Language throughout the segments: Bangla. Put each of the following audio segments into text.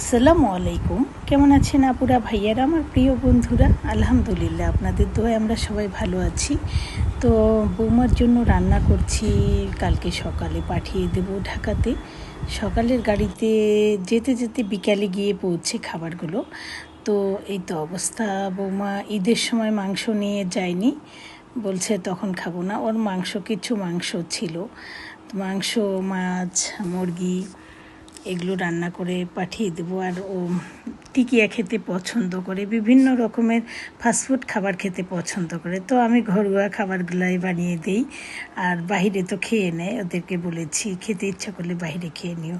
আসসালামু আলাইকুম। কেমন আছেন আপুরা, ভাইয়ারা, আমার প্রিয় বন্ধুরা? আলহামদুলিল্লাহ, আপনাদের দোয়ায় আমরা সবাই ভালো আছি। তো বৌমার জন্য রান্না করছি, কালকে সকালে পাঠিয়ে দেব ঢাকাতে। সকালের গাড়িতে যেতে যেতে বিকালে গিয়ে পৌঁছে খাবারগুলো। তো এই তো অবস্থা, বৌমা ঈদের সময় মাংস নিয়ে যায়নি। বলছে তখন খাব না, ওর মাংস, কিছু মাংস ছিল। মাংস, মাছ, মুরগি এগুলো রান্না করে পাঠিয়ে দেবো। আর ও টিকিয়া খেতে পছন্দ করে, বিভিন্ন রকমের ফাস্টফুড খাবার খেতে পছন্দ করে। তো আমি ঘরোয়া খাবারগুলাই বানিয়ে দিই, আর বাইরে তো খেয়ে নেয়, ওদেরকে বলেছি, খেতে ইচ্ছা করলে বাইরে খেয়ে নিও।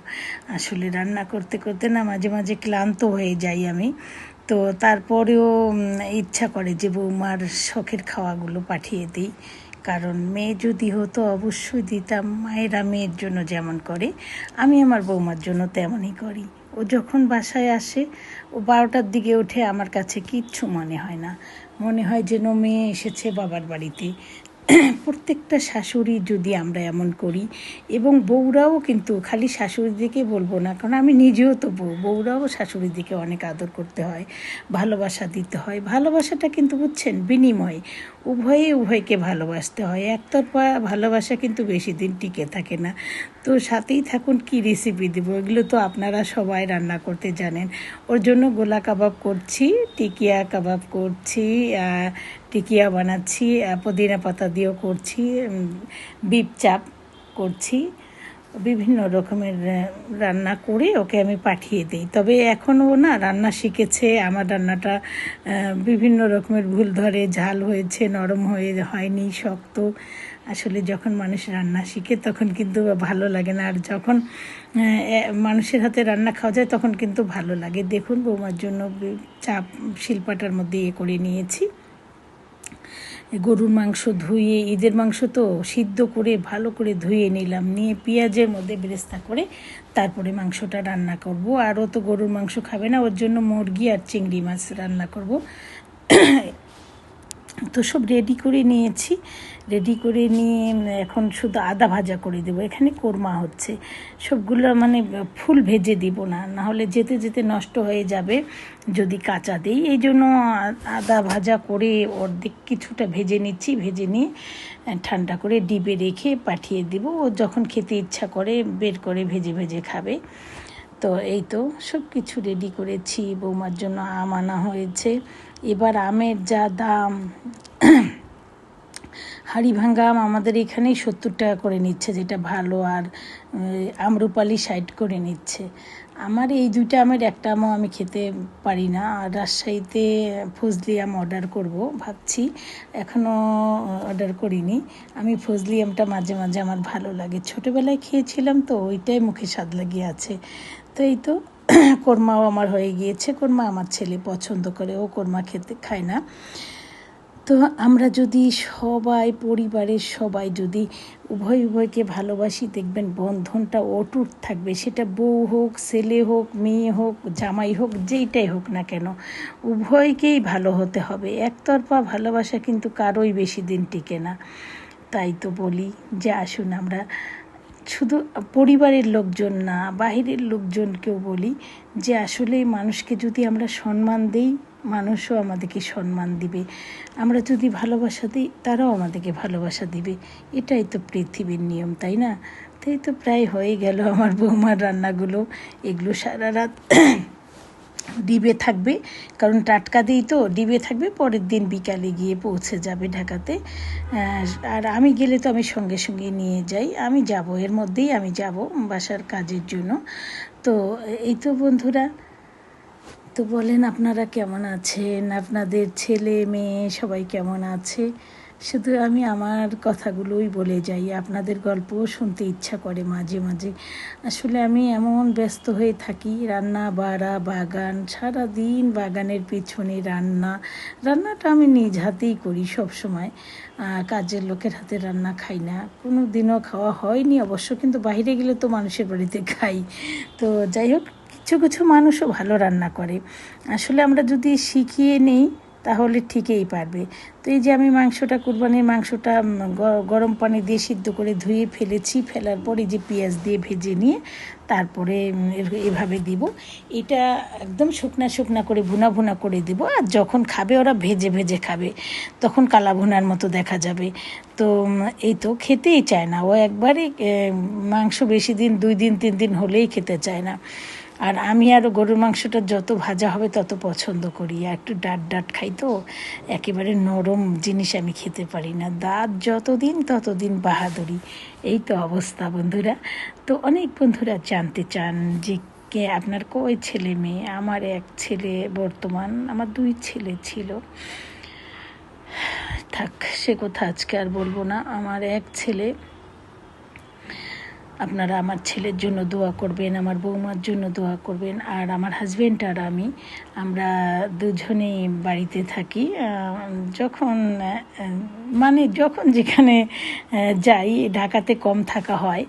আসলে রান্না করতে করতে না মাঝে মাঝে ক্লান্ত হয়ে যাই আমি। তো তারপরেও ইচ্ছা করে যে বৌমার শখের খাওয়াগুলো পাঠিয়ে দিই। কারণ মেয়ে যদি হতো, অবশ্যই দিতাম মায়েরা মেয়ের জন্য যেমন করে, আমি আমার বৌমার জন্য তেমনই করি। ও যখন বাসায় আসে, ও বারোটার দিকে উঠে আমার কাছে কিচ্ছু মনে হয় না। মনে হয় যেন মেয়ে এসেছে বাবার বাড়িতে। প্রত্যেকটা শাশুড়ি যদি আমরা এমন করি, এবং বউরাও কিন্তু খালি শাশুড়ির দিকে বলব না, কারণ আমি নিজেও তো বউ, বউরাও শাশুড়ির দিকে অনেক আদর করতে হয়, ভালোবাসা দিতে হয়। ভালোবাসাটা কিন্তু বুঝছেন, বিনিময়। উভয়ে উভয়কে ভালোবাসতে হয়, একতরফা ভালোবাসা কিন্তু বেশি দিন টিকে থাকে না। তো সাথেই থাকুন, কি রেসিপি দেবো? এগুলো তো আপনারা সবাই রান্না করতে জানেন। ওর জন্য গোলা কাবাব করছি, টিকিয়া কাবাব করছি টিকিয়া বানাচ্ছি পুদিনা পাতা দিয়েও করছি বিপ চাপ করছি, বিভিন্ন রকমের রান্না করে ওকে আমি পাঠিয়ে দিই। তবে এখনও না রান্না শিখেছে, আমার রান্নাটা বিভিন্ন রকমের ভুল ধরে, ঝাল হয়েছে, নরম হয়ে, হয়নি, শক্ত। আসলে যখন মানুষ রান্না শিখে তখন কিন্তু ভালো লাগে না, আর যখন মানুষের হাতে রান্না খাওয়া যায় তখন কিন্তু ভালো লাগে। দেখুন, বৌমার জন্য চাপ, শিল্পাটার মধ্যে ইয়ে করে নিয়েছি। গরুর মাংস ধুয়ে ঈদের মাংস তো সিদ্ধ করে, ভালো করে ধুয়ে নিলাম। নিয়ে পেঁয়াজের মধ্যে বেরেস্তা করে তারপরে মাংসটা রান্না করব। আরও তো গরুর মাংস খাবে না, ওর জন্য মুরগি আর চিংড়ি মাছ রান্না করব। তো সব রেডি করে নিয়েছি। রেডি করে নিয়ে এখন শুধু আদা ভাজা করে দেবো। এখানে কোরমা হচ্ছে। সবগুলো মানে ফুল ভেজে দিব না। না হলে যেতে যেতে নষ্ট হয়ে যাবে যদি কাঁচা দিই। এই জন্য আদা ভাজা করে অর্ধেক কিছুটা ভেজে নিচ্ছি। ভেজে নিয়ে ঠান্ডা করে ডিবে রেখে পাঠিয়ে দিব। ও যখন খেতে ইচ্ছা করে, বের করে ভেজে ভেজে খাবে। তো এই তো সব কিছু রেডি করেছি। বৌমার জন্য আম আনা হয়েছে। এবার আমের যা দাম, হাড়ি ভাঙ্গা আম আমাদের এখানেই সত্তর টাকা করে নিচ্ছে, যেটা ভালো আর আমরুপালি সাইড করে নিচ্ছে। আমার এই দুইটা আমের একটা আমও আমি খেতে পারি না, আর রাজশাহীতে ফজলি আম অর্ডার করব, ভাবছি এখনও অর্ডার করিনি। আমি ফজলি আমটা মাঝে মাঝে আমার ভালো লাগে। ছোটোবেলায় খেয়েছিলাম তো, ওইটাই মুখে স্বাদ লাগিয়ে আছে। তো এই তো কোরমাও আমার হয়ে গিয়েছে, কোরমা আমার ছেলে পছন্দ করে, ও কোরমা খেতে খায় না। তো আমরা যদি সবাই, পরিবারের সবাই যদি উভয় উভয়কে ভালোবাসি, দেখবেন বন্ধনটা অটুট থাকবে। সেটা বউ হোক, ছেলে হোক, মেয়ে হোক, জামাই হোক, যেইটাই হোক না কেন, উভয়কেই ভালো হতে হবে। একতরফা ভালোবাসা কিন্তু কারোই বেশি দিন টিকে না। তাই তো বলি, যে আসুন আমরা শুধু পরিবারের লোকজন না, বাহিরের লোকজনকেও বলি যে আসলে মানুষকে যদি আমরা সম্মান দিই, মানুষও আমাদেরকে সম্মান দিবে। আমরা যদি ভালোবাসা দিই, তারাও আমাদেরকে ভালোবাসা দিবে। এটাই তো পৃথিবীর নিয়ম, তাই না? তাই তো প্রায় হয়ে গেল আমার বৌমার রান্নাগুলো। এগুলো সারা রাত ডিবে থাকবে। কারণ টাটকা দিই তো ডিবে থাকবে, পরের দিন বিকালে গিয়ে পৌঁছে যাবে ঢাকাতে। আর আমি গেলে তো আমি সঙ্গে সঙ্গে নিয়ে যাই। আমি যাব, এর মধ্যেই আমি যাব বাসার কাজের জন্য। তো, এই তো বন্ধুরা তো বলেন, আপনারা কেমন আছেন? আপনাদের ছেলে, মেয়ে সবাই কেমন আছে? শুধু আমি আমার কথাগুলোই বলে যাই, আপনাদের গল্প শুনতে ইচ্ছা করে মাঝে মাঝে। আসলে আমি এমন ব্যস্ত হয়ে থাকি, রান্না, বাড়া, বাগান সারা দিন বাগানের পিছনে রান্না। রান্নাটা আমি নিজ হাতেই করি সব সময় কাজের লোকের হাতে রান্না খাই না। কোনো দিনও খাওয়া হয়নি অবশ্য, কিন্তু বাইরে গেলে তো মানুষের বাড়িতে খাই। তো যাই হোক কিছু কিছু মানুষও ভালো রান্না করে। আসলে আমরা যদি শিখিয়ে নিই, তাহলে ঠিকই পারবে। তো এই যে আমি মাংসটা, কুরবানির মাংসটা গরম পানি দিয়ে সিদ্ধ করে ধুয়ে ফেলেছি, ফেলার পরে যে পেঁয়াজ দিয়ে ভেজে নিয়ে তারপরে এভাবে দিব। এটা একদম শুকনা শুকনা করে ভুনা ভুনা করে দিব। আর যখন খাবে, ওরা ভেজে ভেজে খাবে। তখন কালা ভুনার মতো দেখা যাবে। তো এই তো খেতেই চায় না। ও একবারই মাংস বেশি দিন, দুই দিন, তিন দিন হলেই খেতে চায় না। আর আমি আরও গরুর মাংসটা যত ভাজা হবে তত পছন্দ করি। আর একটু ডাট ডাট খাই তো, একেবারে নরম জিনিস আমি খেতে পারি না। দাঁত যতদিন ততদিন বাহাদুরি, এই তো অবস্থা বন্ধুরা। তো অনেক বন্ধুরা জানতে চান যে কে আপনার কয় ছেলে মেয়ে? আমার এক ছেলে বর্তমান, আমার দুই ছেলে ছিল। থাক, সে কথা আজকে আর বলব না। আমার এক ছেলে আপনারা আমার ছেলের জন্য দোয়া করবেন, আমার বৌমার জন্য দোয়া করবেন, আর আমার হাজব্যান্ড আর আমি, আমরা দুজনেই বাড়িতে থাকি। যখন মানে যখন যেখানে যাই, ঢাকাতে কম থাকা হয়,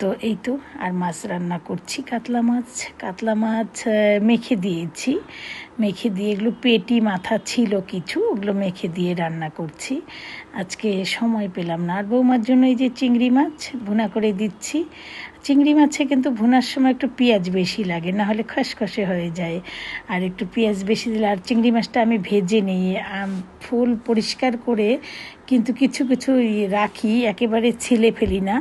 তো এই তো, আর মাছ রান্না করছি, কাতলা মাছ কাতলা মাছ মেখে দিয়েছি। মেখে দিয়ে, এগুলো পেটি মাথা ছিল কিছু, ওগুলো মেখে দিয়ে রান্না করছি। আজকে সময় পেলাম না। আর বৌমার জন্য এই যে চিংড়ি মাছ, ভুনা করে দিচ্ছি। চিংড়ি মাছে কিন্তু ভুনার সময় একটু পেঁয়াজ বেশি লাগে, না হলে খসখসে হয়ে যায়। আর একটু পেঁয়াজ বেশি দিলে, আর চিংড়ি মাছটা আমি ভেজে নিই। ফুল পরিষ্কার করে কিন্তু কিছু কিছু রাখি, একেবারে ছেলে ফেলি না।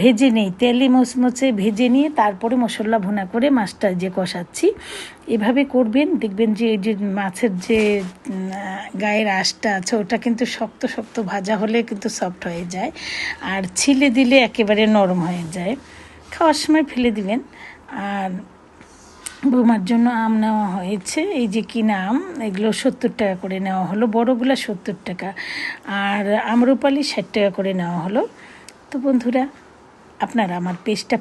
ভেজে নেই, তেলে মচমচে ভেজে নিয়ে তারপরে মশলা ভুনা করে মাছটা যে কষাচ্ছি এভাবে করবেন, দেখবেন যে এই যে মাছের যে গায়ের আঁশটা আছে, ওটা কিন্তু শক্ত শক্ত ভাজা হলে কিন্তু সফট হয়ে যায়। আর ছিলে দিলে একেবারে নরম হয়ে যায়। খাওয়ার সময় ফেলে দিবেন। আর বৌমার জন্য আম নেওয়া হয়েছে। এই যে কিনা আম, এগুলো সত্তর টাকা করে নেওয়া হলো। বড়গুলো সত্তর টাকা। আর আমরুপালি ষাট টাকা করে নেওয়া হলো। তো বন্ধুরা, আপনারা আমার পেজটা